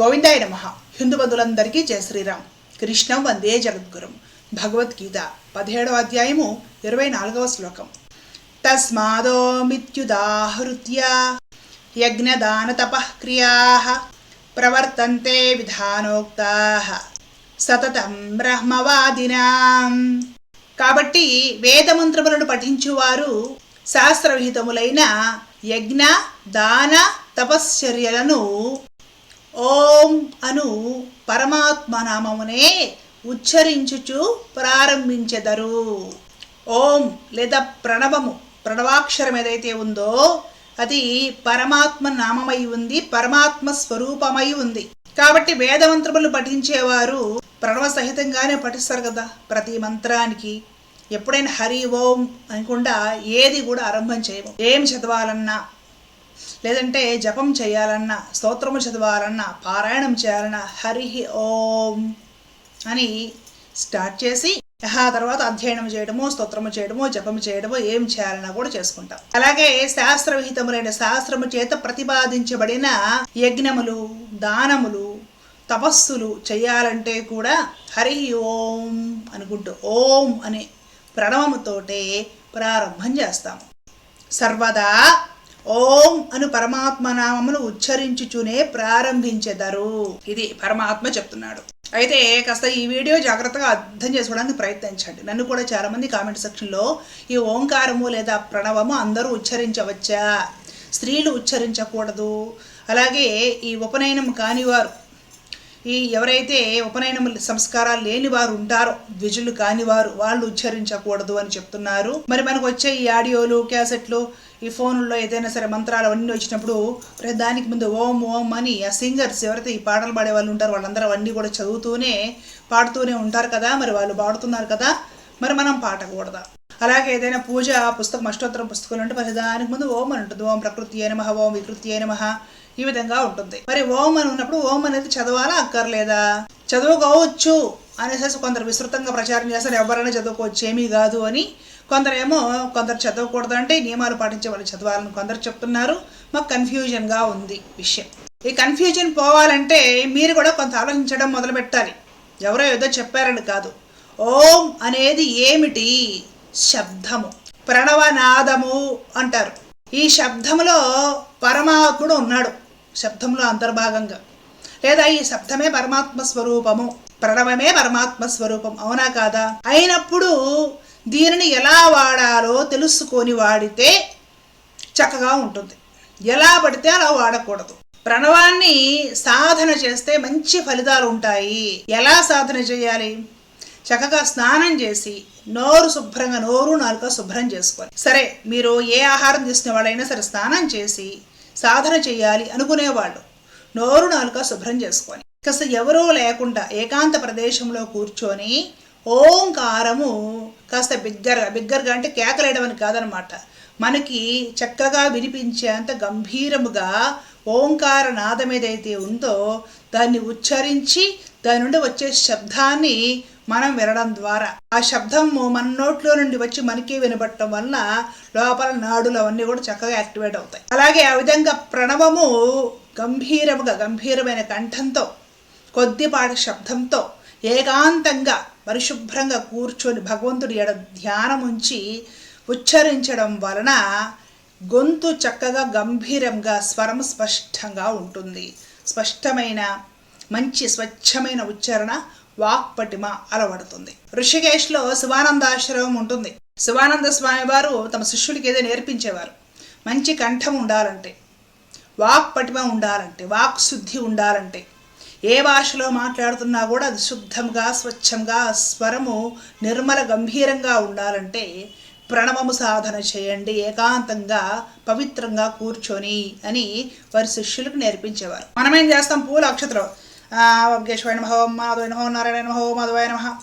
గోవిందాయ నమ. హిందూ బంధువులందరికీ జయ శ్రీరామ్. కృష్ణం వందే జగద్గురం. భగవద్గీత పదిహేడవ అధ్యాయము ఇరవై నాలుగవ శ్లోకం. తస్మాదో మిత్యుదాహృత్య యజ్ఞదాన తపక్రియా ప్రవర్తంతే విధానోక్తా సతతం బ్రహ్మవాదినాం. కాబట్టి వేదమంత్రములను పఠించువారు శాస్త్రవిహితములైన యజ్ఞ దాన తపశ్చర్యలను ఓం అను పరమాత్మ నామమునే ఉచ్చరించుచు ప్రారంభించెదరు. ఓం లేదా ప్రణవము ప్రణవాక్షరం ఏదైతే ఉందో అది పరమాత్మ నామమై ఉంది పరమాత్మ స్వరూపమై ఉంది. కాబట్టి వేదమంత్రములు పఠించేవారు ప్రణవ సహితంగానే పఠిస్తారు కదా ప్రతి మంత్రానికి. ఎప్పుడైనా హరి ఓం అనకుండా ఏది కూడా ఆరంభం చేయము. ఏం చదవాలన్నా లేదంటే జపం చేయాలన్నా స్తోత్రము చదవాలన్నా పారాయణం చేయాలన్నా హరి ఓం అని స్టార్ట్ చేసి ఆ తర్వాత అధ్యయనం చేయడము స్తోత్రము చేయడము జపము చేయడము ఏం చేయాలన్నా కూడా చేసుకుంటాం. అలాగే శాస్త్ర విహితములైన శాస్త్రము చేత ప్రతిపాదించబడిన యజ్ఞములు దానములు తపస్సులు చేయాలంటే కూడా హరి ఓం అనుకుంటూ ఓం అనే ప్రణవముతోటే ప్రారంభం చేస్తాము. సర్వదా ఓం అను పరమాత్మ నామమును ఉచ్చరించుచునే ప్రారంభించెదరు. ఇది పరమాత్మ చెప్తున్నాడు. అయితే కాస్త ఈ వీడియో జాగ్రత్తగా అర్థం చేసుకోవడానికి ప్రయత్నించండి. నన్ను కూడా చాలామంది కామెంట్ సెక్షన్లో ఈ ఓంకారము లేదా ప్రణవము అందరూ ఉచ్చరించవచ్చా? స్త్రీలు ఉచ్చరించకూడదు. అలాగే ఈ ఉపనయనం కానివారు ఈ ఎవరైతే ఉపనయనం సంస్కారాలు లేని వారు ఉంటారో ద్విజులు కాని వారు వాళ్ళు ఉచ్చరించకూడదు అని చెప్తున్నారు. మరి మనకు వచ్చే ఈ ఆడియోలు క్యాసెట్లు ఈ ఫోన్లో ఏదైనా సరే మంత్రాలు అవన్నీ వచ్చినప్పుడు దానికి ముందు ఓం ఓం అని ఆ సింగర్స్ ఎవరైతే ఈ పాటలు పాడే వాళ్ళు ఉంటారు వాళ్ళందరూ అవన్నీ కూడా చదువుతూనే పాడుతూనే ఉంటారు కదా మరి వాళ్ళు పాడుతున్నారు కదా మరి మనం పాడకూడదా? అలాగే ఏదైనా పూజ పుస్తకం అష్టోత్తరం పుస్తకాలు ఉంటే మరి దానికి ముందు ఓం అని ఉంటుంది. ఓం ప్రకృతి అయిన మహా ఓం వికృతి అయిన మహా ఈ విధంగా ఉంటుంది. మరి ఓం అని ఉన్నప్పుడు ఓం అనేది చదవాలా అక్కర్లేదా? చదువుకోవచ్చు అనేసి కొందరు విస్తృతంగా ప్రచారం చేస్తారు. ఎవరైనా చదువుకోవచ్చు ఏమీ కాదు అని కొందరేమో కొందరు చదవకూడదు అంటే నియమాలు పాటించే వాళ్ళు చదవాలని కొందరు చెప్తున్నారు. మాకు కన్ఫ్యూజన్గా ఉంది విషయం. ఈ కన్ఫ్యూజన్ పోవాలంటే మీరు కూడా కొంత ఆలోచించడం మొదలు పెట్టాలి ఎవరో ఏదో చెప్పారని కాదు. ఓం అనేది ఏమిటి? శబ్దము. ప్రణవనాదము అంటారు. ఈ శబ్దములో పరమాత్ముడు ఉన్నాడు. శబ్దంలో అంతర్భాగంగా. లేదా ఈ శబ్దమే పరమాత్మ స్వరూపము. ప్రణవమే పరమాత్మ స్వరూపం. అవునా కాదా? అయినప్పుడు దీనిని ఎలా వాడాలో తెలుసుకొని వాడితే చక్కగా ఉంటుంది. ఎలా పడితే అలా వాడకూడదు. ప్రణవాన్ని సాధన చేస్తే మంచి ఫలితాలు ఉంటాయి. ఎలా సాధన చేయాలి? చక్కగా స్నానం చేసి నోరు శుభ్రంగా నోరు నాలుక శుభ్రం చేసుకోవాలి. సరే మీరు ఏ ఆహారం తీసుకునే వాళ్ళైనా సరే స్నానం చేసి సాధన చేయాలి అనుకునేవాళ్ళు. నోరు నాలుక శుభ్రం చేసుకొని కాస్త ఎవరూ లేకుండా ఏకాంత ప్రదేశంలో కూర్చొని ఓంకారము కాస్త బిగ్గరగా బిగ్గరగా అంటే కేకలేయడం అని కాదనమాట. మనకి చక్కగా వినిపించేంత గంభీరముగా ఓంకార నాదం ఏదైతే ఉందో దాన్ని ఉచ్చరించి దాని నుండి వచ్చే శబ్దాన్ని మనం వినడం ద్వారా. ఆ శబ్దము మన నోట్లో నుండి వచ్చి మనకి వినబడటం వల్ల లోపల నాడులు అవన్నీ కూడా చక్కగా యాక్టివేట్ అవుతాయి. అలాగే ఆ విధంగా ప్రణవము గంభీరముగా గంభీరమైన కంఠంతో కొద్దిపాటి శబ్దంతో ఏకాంతంగా పరిశుభ్రంగా కూర్చొని భగవంతుడి ఎడ ధ్యానం ఉంచి ఉచ్చరించడం వలన గొంతు చక్కగా గంభీరంగా స్వరం స్పష్టంగా ఉంటుంది. స్పష్టమైన మంచి స్వచ్ఛమైన ఉచ్చారణ వాక్పటిమ అలవడుతుంది. ఋషికేశ్లో శివానందాశ్రమం ఉంటుంది. శివానంద స్వామి వారు తమ శిష్యులకి ఏదో నేర్పించేవారు. మంచి కంఠం ఉండాలంటే వాక్ పటిమ ఉండాలంటే వాక్ శుద్ధి ఉండాలంటే ఏ భాషలో మాట్లాడుతున్నా కూడా అది శుద్ధంగా స్వచ్ఛంగా స్వరము నిర్మల గంభీరంగా ఉండాలంటే ప్రణవము సాధన చేయండి ఏకాంతంగా పవిత్రంగా కూర్చొని అని వారి శిష్యులకు నేర్పించేవారు. మనమేం చేస్తాం? పూల అక్షతలు కేశవాయ నమ ఓం మాధవ నమ నారాయణ నమ ఓం మాధవాయ నమ.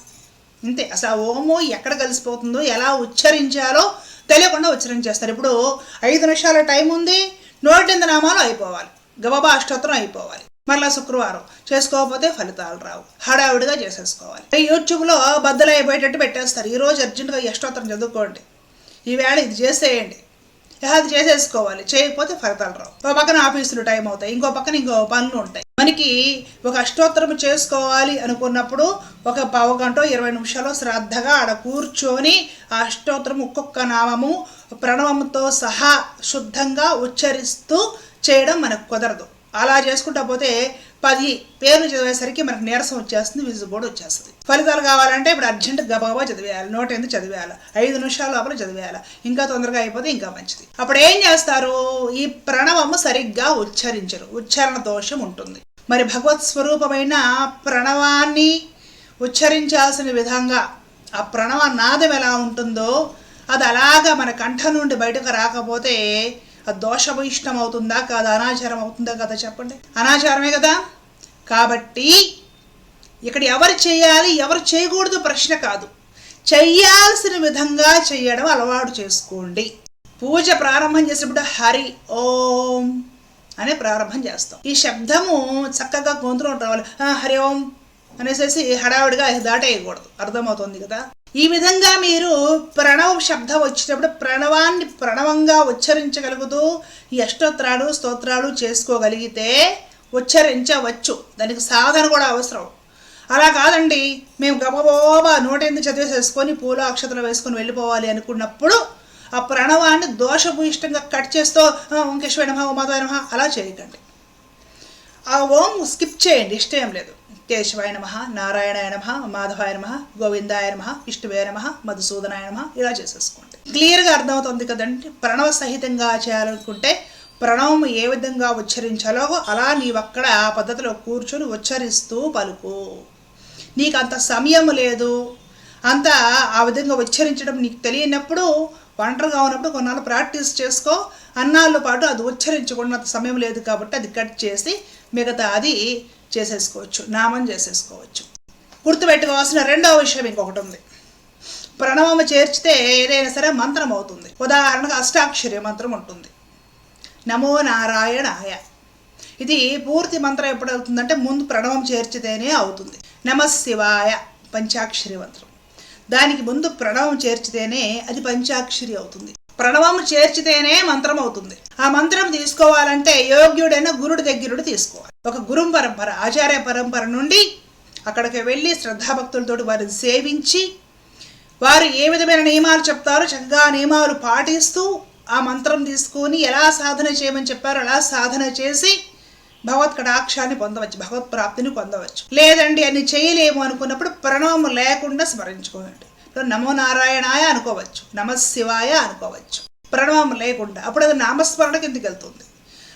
ఇంతే. అసలు ఆ ఓము ఎక్కడ కలిసిపోతుందో ఎలా ఉచ్చరించాలో తెలియకుండా ఉచ్చరించేస్తారు. ఇప్పుడు ఐదు నిమిషాల టైం ఉంది నోటింద నామాలు అయిపోవాలి. గబబా అష్టోత్తరం అయిపోవాలి. మరలా శుక్రవారం. చేసుకోకపోతే ఫలితాలు రావు. హడావిడిగా చేసేసుకోవాలి. యూట్యూబ్లో బద్దలు అయిపోయేటట్టు పెట్టేస్తారు ఈరోజు అర్జెంటుగా అష్టోత్తరం చదువుకోండి. ఈవేళ ఇది చేసేయండి. అది చేసేసుకోవాలి. చేయకపోతే ఫలితాలు రావు. ఒక పక్కన ఆఫీసులు టైం అవుతాయి. ఇంకో పక్కన ఇంకో పనులు ఉంటాయి. మనకి ఒక అష్టోత్తరం చేసుకోవాలి అనుకున్నప్పుడు ఒక పావు గంట ఇరవై నిమిషాలు శ్రద్ధగా ఆడ కూర్చొని ఆ అష్టోత్తరం ఒక్కొక్క నామము ప్రణవంతో సహా శుద్ధంగా ఉచ్చరిస్తూ చేయడం మనకు కుదరదు. అలా చేసుకుంటా పోతే పది పేర్లు చదివేసరికి మనకు నీరసం వచ్చేస్తుంది విజు బోర్డు వచ్చేస్తుంది. ఫలితాలు కావాలంటే ఇప్పుడు అర్జెంట్ గబగబా చదివేయాలి నోట్ ఎందుకు చదివేయాలి ఐదు నిమిషాల లోపల చదివేయాలి ఇంకా తొందరగా అయిపోతే ఇంకా మంచిది. అప్పుడు ఏం చేస్తారు? ఈ ప్రణవము సరిగ్గా ఉచ్చరించరు ఉచ్చారణ దోషం ఉంటుంది. మరి భగవత్ స్వరూపమైన ప్రణవాన్ని ఉచ్చరించాల్సిన విధంగా ఆ ప్రణవ నాదం ఎలా ఉంటుందో అది అలాగా మన కంఠం నుండి బయటకు రాకపోతే అది ఇష్టం అవుతుందా కాదా? అనాచారం అవుతుందా కదా చెప్పండి. అనాచారమే కదా? కాబట్టి ఇక్కడ ఎవరు చేయాలి ఎవరు చేయకూడదు ప్రశ్న కాదు. చెయ్యాల్సిన విధంగా చేయడం అలవాటు చేసుకోండి. పూజ ప్రారంభం చేసినప్పుడు హరి ఓం అనే ప్రారంభం చేస్తాం. ఈ శబ్దము చక్కగా గొంతులో రావాలి. "ఆ, హరి ఓం అనేసేసి హడావిడిగా దాటేయకూడదు. అర్థమవుతుంది కదా? ఈ విధంగా మీరు ప్రణవ శబ్దం వచ్చినప్పుడు ప్రణవాన్ని ప్రణవంగా ఉచ్చరించగలుగుతూ ఈ స్తోత్రాలు చేసుకోగలిగితే ఉచ్చరించవచ్చు. దానికి సాధన కూడా అవసరం. అలా కాదండి. మేము గబగబా నూటెందు చదివేసేసుకొని పూల అక్షతలు వేసుకొని వెళ్ళిపోవాలి అనుకున్నప్పుడు ఆ ప్రణవాన్ని దోషభూయిష్టంగా కట్ చేస్తూ "ఆ, ఓం అలా చేయకండి. ఆ ఓం స్కిప్ చేయండి. ఇష్టం లేదు. కేశవాయ నమ నారాయణాయ నమ మాధవాయ నమ గోవిందాయ నమ విష్ణువే నమ మధుసూదనాయ నమ ఇలా చేసేసుకోండి. క్లియర్గా అర్థమవుతుంది కదండి? ప్రణవ సహితంగా చేయాలనుకుంటే ప్రణవం ఏ విధంగా ఉచ్చరించాలో అలా నీవక్కడ ఆ పద్ధతిలో కూర్చొని ఉచ్చరిస్తూ పలుకు. నీకు అంత సమయం లేదు. అంత ఆ విధంగా ఉచ్చరించడం నీకు తెలియనప్పుడు ఒంటరిగా ఉన్నప్పుడు కొన్నాళ్ళు ప్రాక్టీస్ చేసుకో. అన్నాళ్ళ పాటు అది ఉచ్చరించకుండా సమయం లేదు కాబట్టి అది కట్ చేసి మిగతా అది చేసేసుకోవచ్చు నామం చేసేసుకోవచ్చు. గుర్తుపెట్టుకోవాల్సిన రెండవ విషయం ఇంకొకటి ఉంది. ప్రణవం చేర్చితే ఏదైనా సరే మంత్రం అవుతుంది ఉదాహరణకు అష్టాక్షరి మంత్రం ఉంటుంది. నమో నారాయణాయ. ఇది పూర్తి మంత్రం ఎప్పుడు అవుతుందంటే ముందు ప్రణవం చేర్చితేనే అవుతుంది. నమశివాయ పంచాక్షరి మంత్రం. దానికి ముందు ప్రణవం చేర్చితేనే అది పంచాక్షరి అవుతుంది. ప్రణవం చేర్చితేనే మంత్రం అవుతుంది ఆ మంత్రం తీసుకోవాలంటే యోగ్యుడైన గురుడి దగ్గరుడు తీసుకోవాలి. ఒక గురు పరంపర ఆచార్య పరంపర నుండి అక్కడికి వెళ్ళి శ్రద్ధాభక్తులతో వారిని సేవించి వారు ఏ విధమైన నియమాలు చెప్తారో చక్కగా నియమాలు పాటిస్తూ ఆ మంత్రం తీసుకొని ఎలా సాధన చేయమని చెప్పారో అలా సాధన చేసి భగవత్ కటాక్షాన్ని పొందవచ్చు భగవత్ ప్రాప్తిని పొందవచ్చు. లేదండి అని చేయలేము అనుకున్నప్పుడు ప్రణవం లేకుండా స్మరించుకోండి నమో నారాయణాయ అనుకోవచ్చు నమశివాయ అనుకోవచ్చు. ప్రణవం లేకుండా అప్పుడు అది నామస్మరణ కిందకి వెళ్తుంది.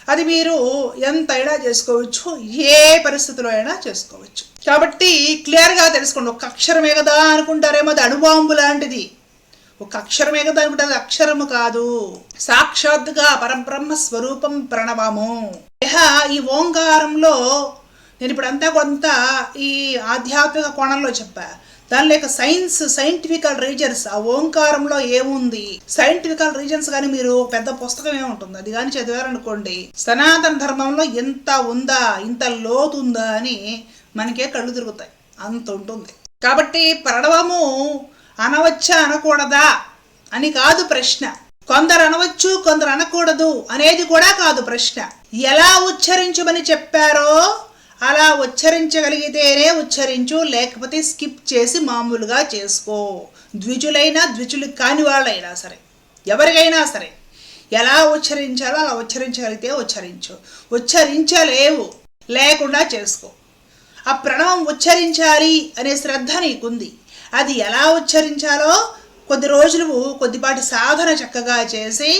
అది మీరు ఎంతైనా చేసుకోవచ్చు ఏ పరిస్థితిలో అయినా చేసుకోవచ్చు. కాబట్టి క్లియర్గా తెలుసుకోండి ఒక అక్షరమే కదా అనుకుంటారేమో అది అణుబాంబు లాంటిది. ఒక అక్షరమే కదా అనుకుంటే అది అక్షరము కాదు. సాక్షాత్తుగా పరబ్రహ్మ స్వరూపం ప్రణవము. ఇహ ఈ ఓంకారంలో నేను ఇప్పుడు అంతా కొంత ఈ ఆధ్యాత్మిక కోణంలో చెప్పా. దాని యొక్క సైన్స్ సైంటిఫికల్ రీజన్స్ ఆ ఓంకారంలో ఏముంది? సైంటిఫికల్ రీజన్స్ కానీ మీరు పెద్ద పుస్తకం ఏముంటుంది? అది కానీ చదివారనుకోండి సనాతన ధర్మంలో ఎంత ఉందా ఇంత లోతుందా అని మనకే కళ్ళు తిరుగుతాయి. అంత ఉంటుంది. కాబట్టి ప్రణవము అనవచ్చా అనకూడదా అని కాదు ప్రశ్న. కొందరు అనవచ్చు కొందరు అనకూడదు అనేది కూడా కాదు ప్రశ్న. ఎలా ఉచ్చరించమని చెప్పారో అలా ఉచ్చరించగలిగితేనే ఉచ్చరించు లేకపోతే స్కిప్ చేసి మామూలుగా చేసుకో. ద్విజులైనా ద్విజులు కాని వాళ్ళైనా సరే ఎవరికైనా సరే ఎలా ఉచ్చరించాలో అలా ఉచ్చరించగలిగితే ఉచ్చరించు. ఉచ్చరించలేవు లేకుండా చేసుకో. ఆ ప్రణవం ఉచ్చరించాలి అనే శ్రద్ధ నీకుంది. అది ఎలా ఉచ్చరించాలో కొద్ది రోజులు కొద్దిపాటి సాధన చక్కగా చేసి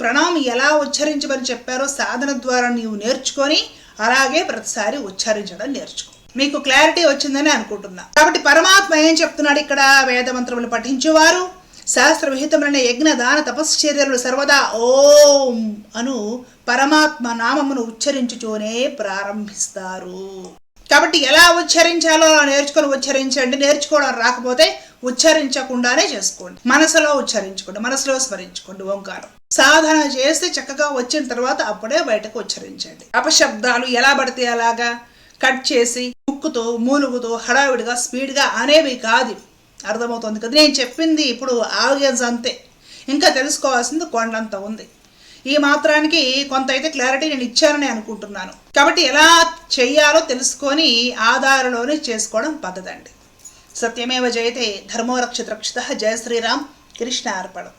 ప్రణవం ఎలా ఉచ్చరించమని చెప్పారో సాధన ద్వారా నీవు నేర్చుకొని అలాగే ప్రతిసారి ఉచ్చరించడం నేర్చుకో. మీకు క్లారిటీ వచ్చిందని అనుకుంటున్నా. కాబట్టి పరమాత్మ ఏం చెప్తున్నాడు ఇక్కడ? వేద మంత్రములు పఠించేవారు. శాస్త్ర విహితమైన యజ్ఞ దాన తపశ్చర్యలు సర్వదా ఓం అను పరమాత్మ నామమును ఉచ్చరించుచూనే ప్రారంభిస్తారు. కాబట్టి ఎలా ఉచ్చరించాలో అలా నేర్చుకొని ఉచ్చరించండి. నేర్చుకోవడం రాకపోతే ఉచ్చరించకుండానే చేసుకోండి. మనసులో ఉచ్చరించుకోండి మనసులో స్మరించుకోండి ఓంకారం. సాధన చేస్తే చక్కగా వచ్చిన తర్వాత అప్పుడే బయటకు ఉచ్చరించండి. అపశబ్దాలు ఎలా పడితే అలాగా? కట్ చేసి ముక్కుతో మూలుగుతో హడావిడిగా స్పీడ్గా అనేవి కాదు అర్థమవుతుంది కదా? నేను చెప్పింది ఇప్పుడు ఆడియన్స్ అంతే. ఇంకా తెలుసుకోవాల్సింది కొండంత ఉంది. ఈ మాత్రానికి కొంత అయితే క్లారిటీ నేను ఇచ్చానని అనుకుంటున్నాను. కాబట్టి ఎలా చెయ్యాలో తెలుసుకొని ఆధారలోనే చేసుకోవడం పద్ధతి అండి సత్యమేవ జయతే ధర్మో రక్షిత రక్షిత జయ శ్రీరామ్ కృష్ణ అర్పణం